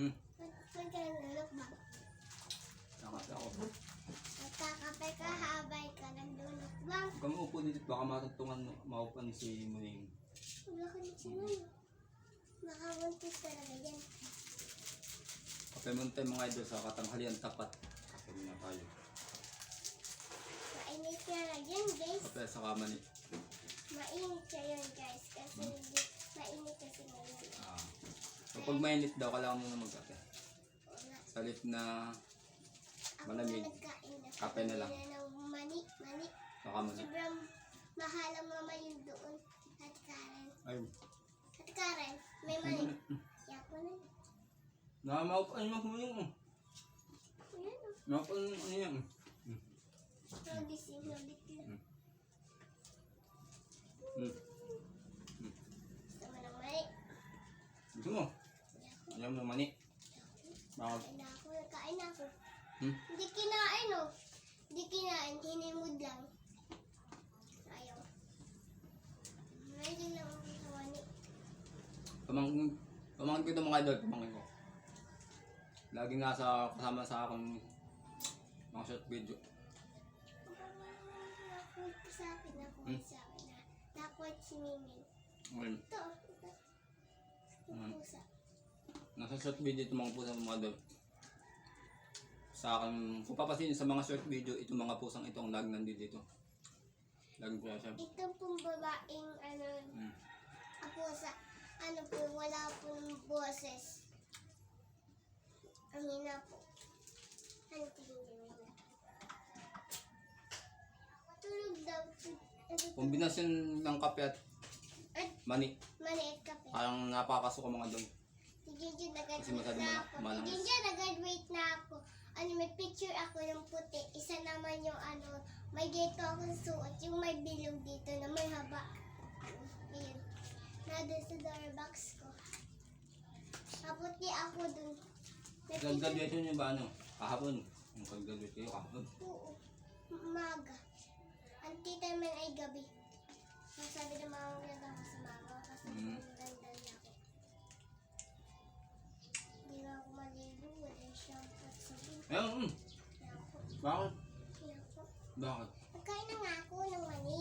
Hmm. Saan ka habay ka, nagdulok bang? Huwag ka maupo dito. Baka matagtungan. Maupan si Muning. Wala ka na siya nun. Nakabuntis talaga yan. Kape muna tayo mga idol sa katanghalian tapat. Kape muna tayo. Mainit na lang yan, guys. Kape sa kama ni. Mainit siya yun, guys. Kasi hindi, mainit kasi ngayon. Kapag mainit daw, kailangan mo na magkape. Salit na Malamig. Kape na lang. Mani, mani. sa kama ni. Sobrang mahal ang mama yun doon. At Karen. Ay, At Karen, may mani. Yapo na. na maupan mo Muning. Ayan o. Maupan ano yan. Nagising, Mo ng mani. Kain na ako, na ako. Hmm? Hindi kinain oh. Hindi kinain, hinimod lang. Ayaw. Medyo lang ako sa mani. Pamangkin, pamangkin ko ito mga idol, pamangkin ko. Lagi nga sa kasama sa akong mga short video. Ko sa akin, nakuha Hmm? sa akin na. Nakuha si. Ngayon, Ito, ito. Hmm. Pusa. nasa short video ito mga pusang mga idol. Sa akin, kung papasin sa mga short video, itong mga pusang ito ang lagi nandito dito. Lagi ko siya. Ito pong babaeng ano, Hmm. ako sa, ano po, wala pong boses. Ang hina po. Ano tingin hina? Tulog daw. Ano, Kombinasyon ng kape at At mani. maliit kape. Parang napakasok ang mga idol. Si Kasi nag-graduate na ako. Si Jinjin nag-graduate na ako. Ano, may picture ako yung puti. Isa naman yung ano, may dito ako suot. Yung may bilog dito na may haba. Ayun. Nandun sa door box ko. Kaputi ako dun. May picture. Nag-graduation niyo ba ano? Kahapon. Yung pag-graduate kayo kahapon. Oo. Umaga. Ang tita man ay gabi. Bakit? Bakit? Nagkain na nga ako ng mani.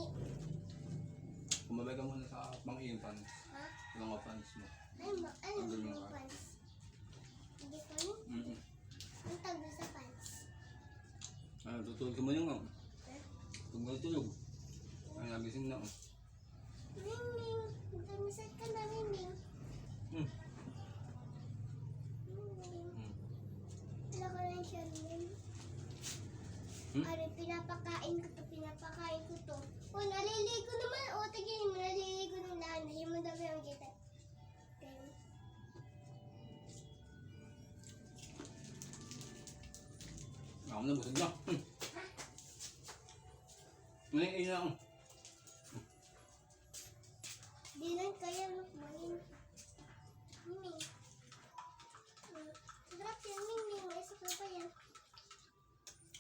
Kumabay ka muna sa pang iyong fans. Ha? Mga fans mo. Ay, ma ano Ang yung ka. pants? Hindi ko ano? Mm-mm. Ang doon sa pants? Ay, tutulog ka mo yung oh. Eh? Huwag mo tulog. Ay, nagising na oh. Ming-ming. Magkamisat ka na, Ming-ming. Mm. Ming-ming. Mm. Wala ko lang siya rin. Hmm? Ano, pinapakain ko to, pinapakain ko to. Oh, naliligo naman. O, oh, tignan mo, naliligo ng lahat. Yung madami ang kita. Okay. Ako na, busog na. Hmm. Yung ina oh. Di lang kaya lukmanin. Miming. Hmm, Sarap yan, Miming. May sakla.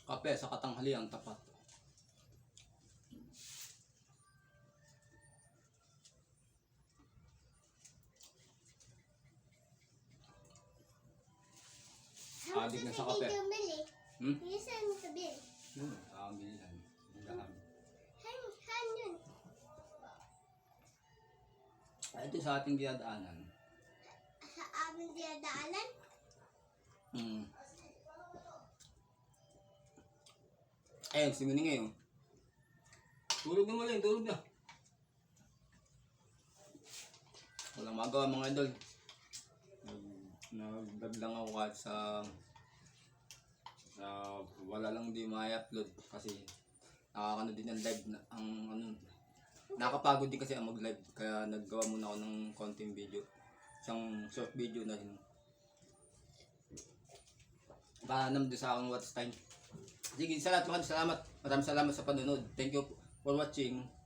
Kape sa katanghalian tapat. Adik na sa kape. Hmm? Yung saan mo sa bili? Yun, nakabilihan. Nagahan. Han, han yun. Ay, ito sa ating dinadaanan. Sa aming dinadaanan. Hmm. Ayun, si Muning ngayon. Tulog na muli, tulog na. Walang magawa mga idol. Nag- Nag-vlog lang ako kahit sa sa wala lang di ma-upload kasi nakakano din ang live na ang ano nakapagod din kasi ang mag-live kaya naggawa muna ako ng konting video isang short video na yun Paanam doon sa akong watch time. Sige, sa lahat mga salamat. Maraming salamat sa panonood. Thank you for watching.